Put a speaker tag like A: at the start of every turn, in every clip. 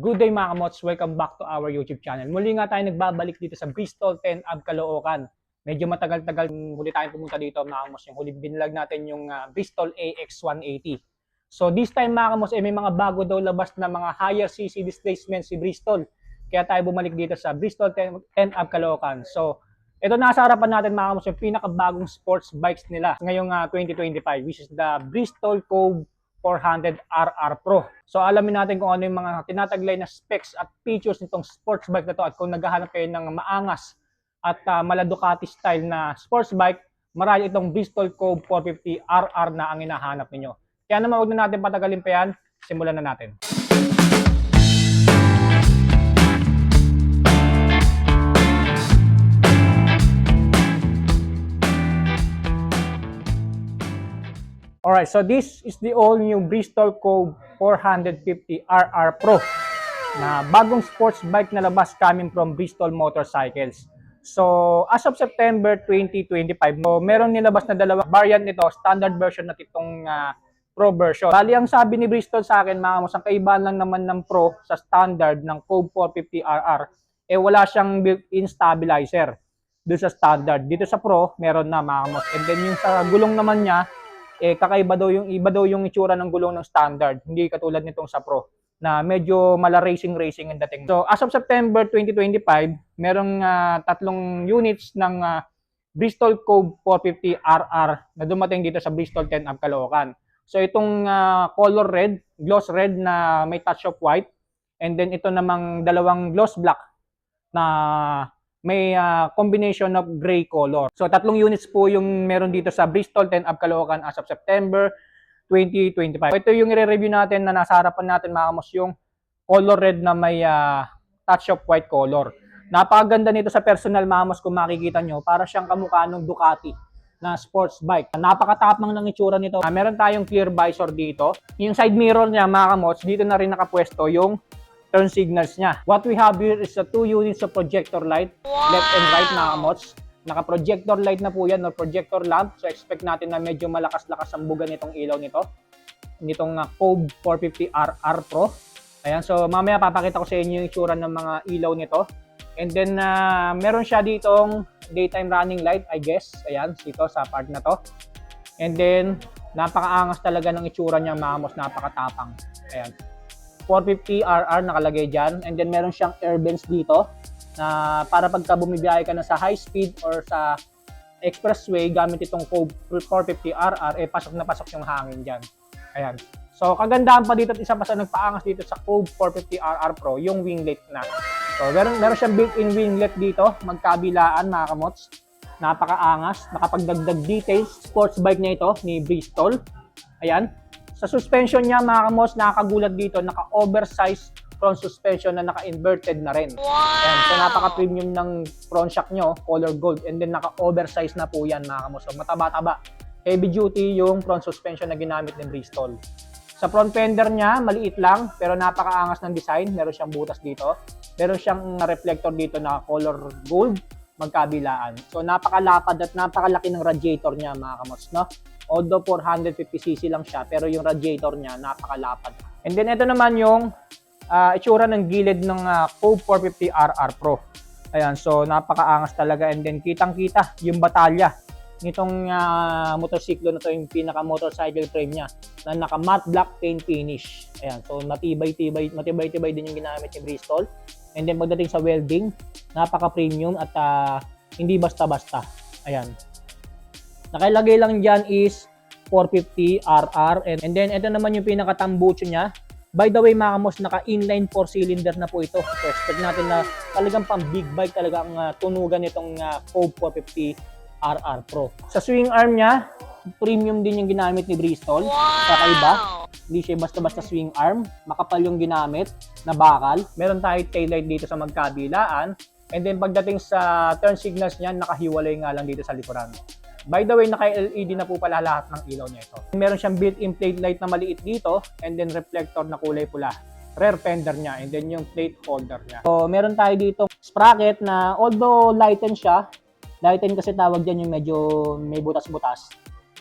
A: Good day mga kamots, welcome back to our YouTube channel. Muli nga tayo nagbabalik dito sa Bristol 10 Ab Caloocan. Medyo matagal-tagal huli tayong pumunta dito mga kamots. Yung huli binilag natin yung ah, Bristol AX 180. So this time mga kamots, eh, may mga bago daw labas na mga higher CC displacement si Bristol. Kaya tayo bumalik dito sa Bristol 10, 10 Ab Caloocan. So ito nasa harapan natin mga kamots, yung pinakabagong sports bikes nila ngayong ah, 2025 which is the Bristol Cove 400 RR Pro. So alamin natin kung ano yung mga tinataglay na specs at features nitong sports bike na to at kung naghahanap kayo ng maangas at uh, mala Ducati style na sports bike, marami itong Bristol Cove 450 RR na ang hinahanap ninyo. Kaya naman huwag na natin patagalin pa yan, simulan na natin. Alright, so this is the all new Bristol Cove 450 RR Pro na bagong sports bike na labas coming from Bristol Motorcycles. So, as of September 2025, so, meron nilabas na dalawang variant nito, standard version at itong ah, Pro version. Bali, ang sabi ni Bristol sa akin, mga kamos, ang kaibahan lang naman ng Pro sa standard ng Cove 450 RR, eh wala siyang built-in stabilizer doon sa standard. Dito sa Pro, meron na mga kamos. And then yung sa gulong naman niya, eh kakaiba daw yung iba daw yung itsura ng gulong ng standard, hindi katulad nitong sa Pro na medyo mala racing racing ang dating. So as of September 2025, merong ah, tatlong units ng ah, Bristol Cove 450 RR na dumating dito sa Bristol 10 Ab Caloocan. So itong ah, color red, gloss red na may touch of white and then ito namang dalawang gloss black na may ah, combination of gray color. So tatlong units po yung meron dito sa Bristol 10 Ab Caloocan as of September 2025. Ito yung i-review natin na nasa harapan natin mga yung color red na may ah, touch of white color. Napakaganda nito sa personal mga kamos kung makikita nyo. Para siyang kamukha ng Ducati na sports bike. Napakatapang ng itsura nito. Ah, meron tayong clear visor dito. Yung side mirror niya mga kamos, dito na rin nakapwesto yung turn signals niya. What we have here is the two units of projector light, left and right mga kamots. Naka-projector light na po yan or projector lamp. So expect natin na medyo malakas-lakas ang buga nitong ilaw nito. Nitong uh, Cove 450 RR Pro. Ayan, so mamaya papakita ko sa inyo yung itsura ng mga ilaw nito. And then uh, meron siya ditong daytime running light, I guess. Ayan, dito sa part na to. And then napakaangas talaga ng itsura niya, mga kamos, napakatapang. Ayan. 450 RR nakalagay dyan. And then meron siyang air vents dito na para pagka bumibiyahe ka na sa high speed or sa expressway gamit itong Cove 450 RR, eh pasok na pasok yung hangin dyan. Ayan. So kagandahan pa dito at isa pa sa nagpaangas dito sa Cove 450 RR Pro, yung winglet na. So meron, meron siyang built-in winglet dito, magkabilaan mga kamots. Napakaangas, nakapagdagdag details. Sports bike niya ito ni Bristol. Ayan. Sa suspension niya, mga kamos, nakakagulat dito, naka-oversize front suspension na naka-inverted na rin. Ayan, so napaka-premium ng front shock nyo, color gold, and then naka-oversize na po yan, mga kamos. So mataba-taba. Heavy duty yung front suspension na ginamit ng Bristol. Sa front fender niya, maliit lang, pero napakaangas ng design. Meron siyang butas dito. Meron siyang reflector dito na color gold, magkabilaan. So napakalapad at napakalaki ng radiator niya, mga kamos, no? Although 450cc lang siya, pero yung radiator niya napakalapad. And then ito naman yung ah, itsura ng gilid ng uh, Cove 450 RR Pro. Ayan, so napakaangas talaga and then kitang-kita yung batalya nitong ah, motorsiklo na to yung pinaka motorcycle frame niya na naka matte black paint finish. Ayan, so matibay-tibay, matibay-tibay din yung ginamit ni Bristol. And then pagdating sa welding, napaka-premium at ah, hindi basta-basta. Ayan. Nakalagay lang dyan is 450 RR and, and then ito naman yung pinaka-tambucho niya. By the way mga kamos, naka-inline 4-cylinder na po ito. So expect natin na talagang pang big bike talaga ang ah, tunugan nitong uh, Cove 450 RR Pro. Sa swing arm niya, premium din yung ginamit ni Bristol. Kakaiba. Hindi siya basta-basta swing arm. Makapal yung ginamit na bakal. Meron tayo taillight dito sa magkabilaan. And then pagdating sa turn signals niya, nakahiwalay nga lang dito sa likuran. By the way, naka-LED na po pala lahat ng ilaw niya ito. Meron siyang built-in plate light na maliit dito and then reflector na kulay pula. Rear fender niya and then yung plate holder niya. So, meron tayo dito sprocket na although lighten siya, lighten kasi tawag dyan yung medyo may butas-butas.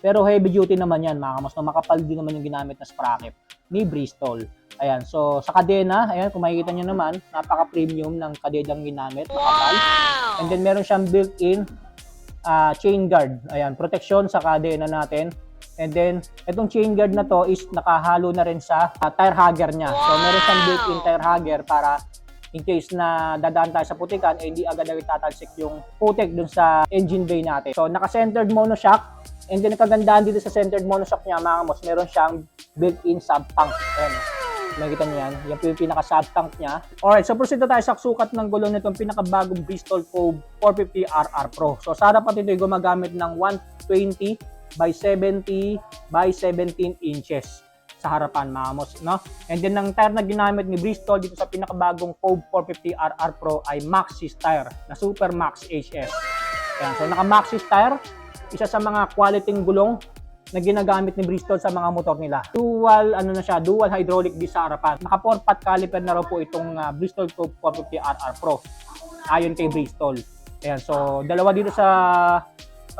A: Pero heavy duty naman yan mga kamos. No, makapal din naman yung ginamit na sprocket ni Bristol. Ayan, so sa kadena, ayan, kung makikita nyo naman, napaka-premium ng kadenang ginamit, makapal. And then meron siyang built-in ah, chain guard. Ayan, protection sa kadena natin. And then, itong chain guard na to is nakahalo na rin sa ah, tire hugger niya. So, meron siyang built-in tire hugger para in case na dadaan tayo sa putikan, eh, hindi agad agad tatalsik yung putik dun sa engine bay natin. So, naka-centered monoshock. And then, kagandahan dito sa centered monoshock niya, mga kamos, meron siyang built-in sub-tank. Ayan, Makikita niyo yan. Yung pinaka-sub tank niya. Alright, so proceed na tayo sa sukat ng gulong nitong pinakabagong Bristol Cove 450 RR Pro. So sa harapan ito ay gumagamit ng 120 by 70 by 17 inches sa harapan mga amos, no? And then ang tire na ginamit ni Bristol dito sa pinakabagong Cove 450 RR Pro ay Maxxis tire na Super Max HS. Ayan, so naka Maxxis tire, isa sa mga quality gulong na ginagamit ni Bristol sa mga motor nila. Dual ano na siya, dual hydraulic disc sa harapan. Naka 4 pot caliper na raw po itong ah, Bristol Cove 450 RR Pro. Ayon kay Bristol. Ayan, so dalawa dito sa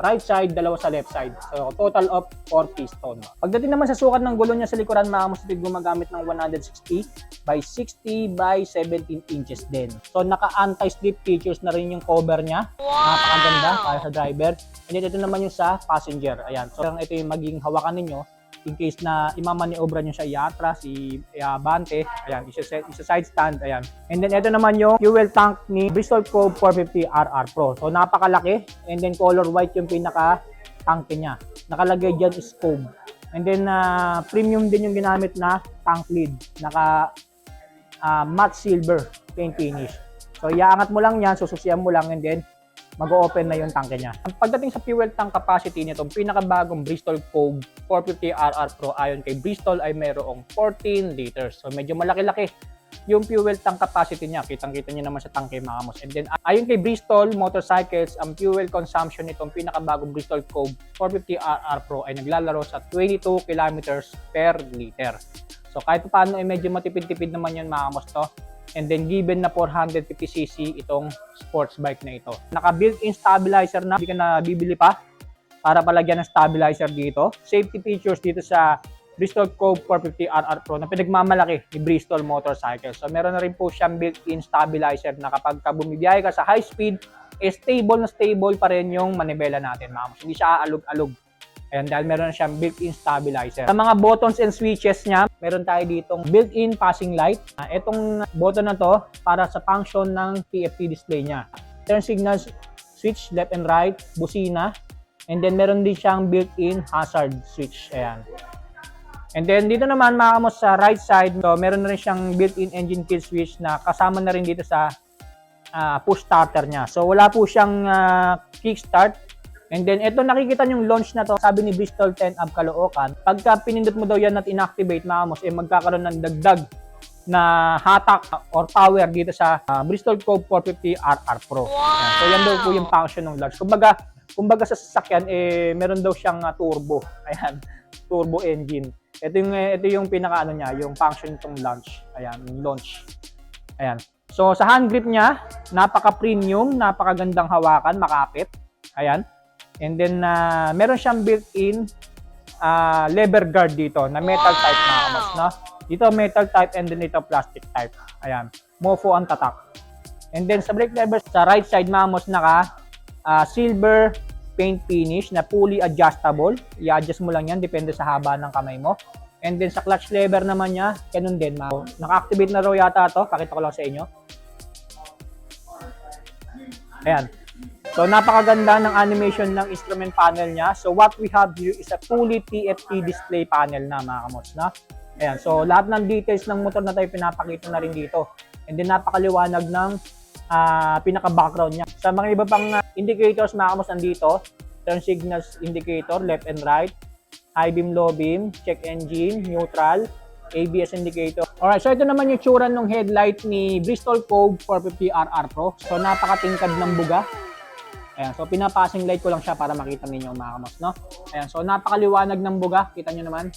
A: right side, dalawa sa left side. So total of 4 piston. Pagdating naman sa sukat ng gulong niya sa likuran, mga musipid gumagamit ng 160 by 60 by 17 inches din. So naka anti-slip features na rin yung cover niya. Napakaganda para sa driver. And then ito naman yung sa passenger. Ayan. So ito yung maging hawakan ninyo in case na imamaniobra nyo siya iatras, i-abante, ayan, isa, isa side stand, ayan. And then ito naman yung fuel tank ni Bristol Cove 450 RR Pro. So napakalaki and then color white yung pinaka tanke niya. Nakalagay dyan is Cove. And then ah, premium din yung ginamit na tank lid. Naka ah, matte silver paint finish. So iaangat mo lang yan, sususiyan mo lang and then mag-open na yung tanke niya. Ang pagdating sa fuel tank capacity nito, pinakabagong Bristol Cove 450 RR Pro ayon kay Bristol ay mayroong 14 liters. So medyo malaki-laki yung fuel tank capacity niya. Kitang-kita niyo naman sa tangke mga kamos. And then ayon kay Bristol Motorcycles, ang fuel consumption nitong pinakabagong Bristol Cove 450 RR Pro ay naglalaro sa 22 kilometers per liter. So kahit paano ay medyo matipid-tipid naman yun mga kamos to. And then given na 450cc itong sports bike na ito. Naka built-in stabilizer na, hindi ka na bibili pa para palagyan ng stabilizer dito. Safety features dito sa Bristol Cove 450 RR Pro na pinagmamalaki ni Bristol Motorcycle. So meron na rin po siyang built-in stabilizer na kapag ka bumibiyahe ka sa high speed, eh, stable na stable pa rin yung manibela natin, ma'am. Hindi siya aalog-alog. Ayan, dahil meron na siyang built-in stabilizer. Sa mga buttons and switches niya, meron tayo ditong built-in passing light. Ah, Itong button na to, para sa function ng TFT display niya. Turn signals, switch left and right, busina, and then meron din siyang built-in hazard switch. Ayan. And then dito naman makakamos sa right side, so meron na rin siyang built-in engine kill switch na kasama na rin dito sa ah, push starter niya. So wala po siyang ah, kickstart. And then ito nakikita yung launch na to, sabi ni Bristol 10 Ab Caloocan, pagka pinindot mo daw yan at inactivate makakamos, eh magkakaroon ng dagdag na hatak or power dito sa ah, Bristol Cove 450 RR Pro. Ayan. So yan daw po yung function ng launch. Kumbaga, kumbaga sa sasakyan eh meron daw siyang ah, turbo. Ayan, turbo engine. Ito yung eh, ito yung pinaka ano niya, yung function nitong launch. Ayan, yung launch. Ayan. So sa hand grip niya, napaka-premium, napakagandang hawakan, makapit. Ayan. And then ah, meron siyang built-in ah, lever guard dito na metal type na kamos, no? Dito metal type and then ito plastic type. Ayan. Mofo ang tatak. And then sa brake lever sa right side mamos naka ah, silver paint finish na fully adjustable. I-adjust mo lang yan depende sa haba ng kamay mo. And then sa clutch lever naman niya, ganun din. Ma. Naka-activate na raw yata to. Pakita ko lang sa inyo. Ayan. So napakaganda ng animation ng instrument panel niya. So what we have here is a fully TFT display panel na mga kamots na. Ayan. So lahat ng details ng motor na tayo pinapakita na rin dito. And then napakaliwanag ng ah, pinaka-background niya. Sa mga iba pang ah, indicators mga kamots nandito, turn signals indicator, left and right, high beam, low beam, check engine, neutral, ABS indicator. Alright, so ito naman yung tsura ng headlight ni Bristol Cove 450 RR Pro. So napakatingkad ng buga. Ayan, so pinapasing light ko lang siya para makita ninyo mga kamos, no? Ayan, so napakaliwanag ng buga, kita nyo naman.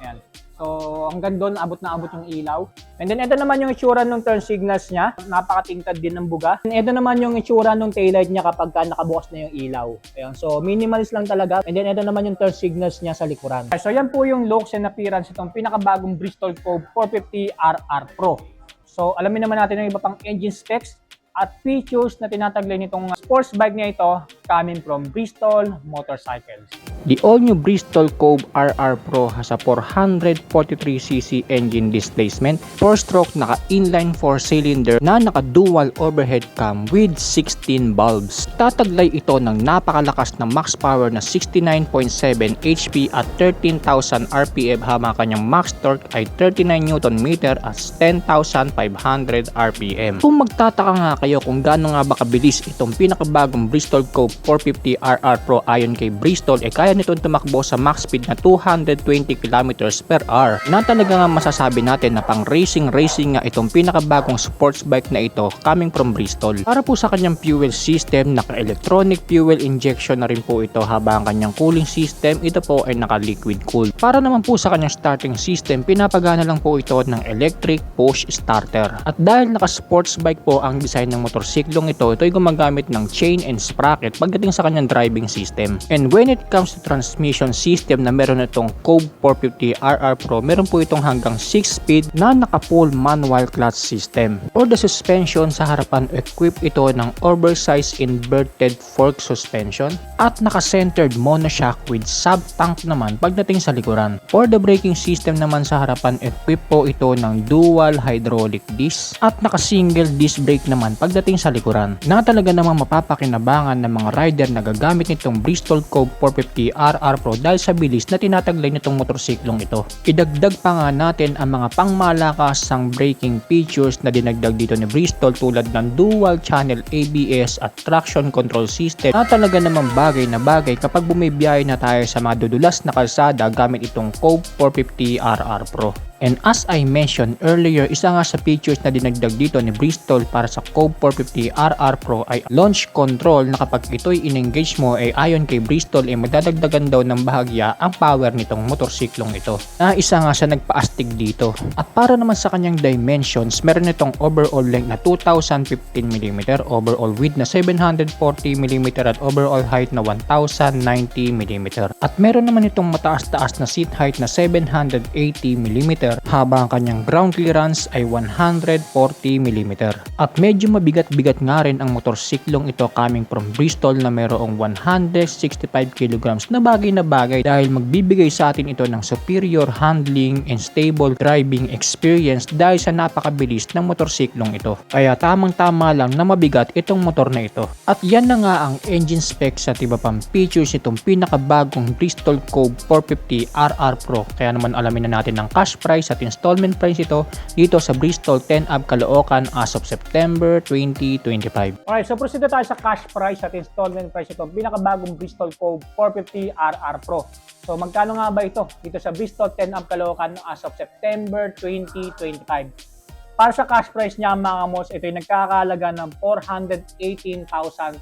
A: Ayan.
B: So, hanggang doon, abot na abot yung ilaw. And then, ito naman yung itsura ng turn signals niya. Napakatingkad din ng buga. And ito naman yung itsura ng taillight niya kapag ka nakabukas na yung ilaw. Ayan. So, minimalist lang talaga. And then, ito naman yung turn signals niya sa likuran. So, yan po yung looks and appearance itong pinakabagong Bristol Cove 450 RR Pro. So, alamin naman natin ang iba pang engine specs at features na tinataglay nitong sports bike niya ito coming from Bristol Motorcycles. The all-new Bristol Cove RR Pro has a 443cc engine displacement, 4-stroke naka-inline 4-cylinder na naka-dual overhead cam with 16 bulbs. Tataglay ito ng napakalakas na max power na 69.7 HP at 13,000 RPM habang kanyang max torque ay 39 Nm at 10,500 RPM. Kung magtataka nga kayo kung gaano nga ba kabilis itong pinakabagong Bristol Cove 450 RR Pro ayon kay Bristol eh kaya nitong tumakbo sa max speed na 220 km per hour na talaga nga masasabi natin na pang racing racing nga itong pinakabagong sports bike na ito coming from Bristol. Para po sa kanyang fuel system, naka-electronic fuel injection na rin po ito habang ang kanyang cooling system ito po ay naka-liquid cooled. Para naman po sa kanyang starting system, pinapagana lang po ito ng electric push starter. At dahil naka-sports bike po ang design ng motorsiklong ito, ito ay gumagamit ng chain and sprocket pagdating sa kanyang driving system. And when it comes to transmission system na meron itong Cove 450 RR Pro, meron po itong hanggang 6-speed na naka-full manual clutch system. For the suspension, sa harapan equip ito ng oversized inverted fork suspension at naka-centered monoshock with sub-tank naman pagdating sa likuran. For the braking system naman sa harapan, equip po ito ng dual hydraulic disc at naka-single disc brake naman pagdating sa likuran na talaga namang mapapakinabangan ng mga rider na gagamit nitong Bristol Cove 450 RR Pro dahil sa bilis na tinataglay nitong motorsiklong ito. Idagdag pa nga natin ang mga pangmalakasang braking features na dinagdag dito ni Bristol tulad ng dual channel ABS at traction control system na talaga namang bagay na bagay kapag bumibiyahe na tayo sa mga dudulas na kalsada gamit itong Cove 450 RR Pro. And as I mentioned earlier, isa nga sa features na dinagdag dito ni Bristol para sa Cove 450 RR Pro ay launch control na kapag ito'y in-engage mo ay ayon kay Bristol ay magdadagdagan daw ng bahagya ang power nitong motorsiklong ito. Na isa nga sa nagpa-astig dito. At para naman sa kanyang dimensions, meron itong overall length na 2015mm, overall width na 740mm at overall height na 1090mm. At meron naman itong mataas-taas na seat height na 780mm habang ang kanyang ground clearance ay 140mm. At medyo mabigat-bigat nga rin ang motorsiklong ito coming from Bristol na mayroong 165 kg na bagay na bagay dahil magbibigay sa atin ito ng superior handling and stable driving experience dahil sa napakabilis ng motorsiklong ito. Kaya tamang-tama lang na mabigat itong motor na ito. At yan na nga ang engine specs at iba pang features itong pinakabagong Bristol Cove 450 RR Pro. Kaya naman alamin na natin ang cash price at installment price ito dito sa Bristol 10 Ab Caloocan as of September 2025. Alright, so proceed tayo sa cash price at installment price ito. Pinakabagong Bristol Cove 450 RR Pro. So magkano nga ba ito dito sa Bristol 10 Ab Caloocan as of September 2025? Para sa cash price niya mga mos, ito ay nagkakalaga ng 418,000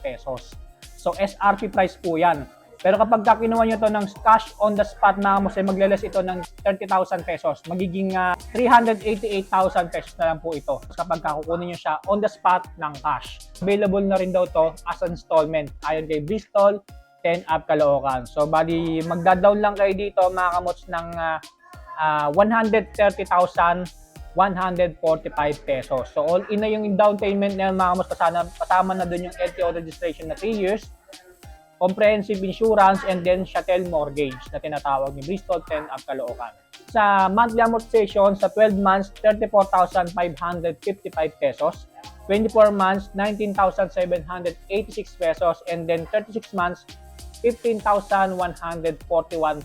B: pesos. So SRP price po yan. Pero kapag ka kinuha nyo to ng cash on the spot mga mos, ay maglalas ito ng 30,000 pesos. Magiging ah, 388,000 pesos na lang po ito. Kapag ka kukunin nyo siya on the spot ng cash. Available na rin daw to as installment. Ayon kay Bristol, 10 up Caloocan. So, bali, magda-down lang kayo dito mga kamots ng ah, ah, 130,145 pesos. So, all in na yung down payment na yun, mga kamots. Kasama, kasama na dun yung LTO registration na 3 years comprehensive insurance and then chattel mortgage na tinatawag ni Bristol 10 of Caloocan. Sa monthly amortization sa 12 months 34,555 pesos, 24 months 19,786 pesos and then 36 months 15,141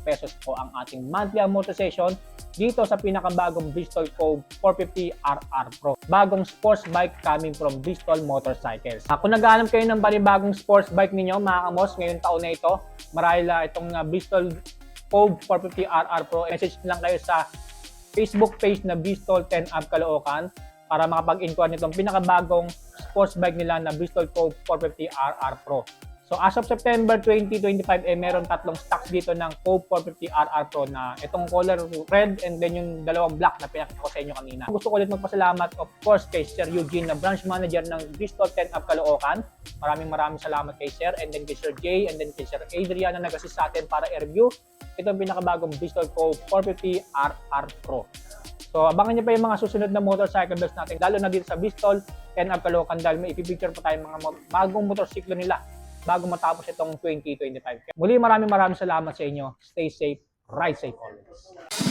B: pesos po ang ating monthly amortization dito sa pinakabagong Bristol Cove 450 RR Pro. Bagong sports bike coming from Bristol Motorcycles. Uh, kung naghahanap kayo ng panibagong sports bike ninyo, mga kamos, ngayong taon na ito, marahil uh, itong uh, Bristol Cove 450 RR Pro, message lang kayo sa Facebook page na Bristol 10 Up Caloocan para makapag-inquire nitong pinakabagong sports bike nila na Bristol Cove 450 RR Pro.
A: So as of September 2025, eh, meron tatlong stocks dito ng Cove 450 RR Pro na itong color red and then yung dalawang black na pinakita ko sa inyo kanina. Gusto ko ulit magpasalamat of course kay Sir Eugene na branch manager ng Bristol 10 Up Caloocan. Maraming maraming salamat kay Sir and then kay Sir Jay and then kay Sir Adrian na nag-assist sa atin para i-review itong pinakabagong Bristol Cove 450 RR Pro. So, abangan niyo pa yung mga susunod na motorcycle vlogs natin, lalo na dito sa Bristol, 10 Up Caloocan dahil may ipipicture pa tayong mga bagong motorsiklo nila bago matapos itong 2025. Muli maraming maraming salamat sa inyo. Stay safe, ride safe always.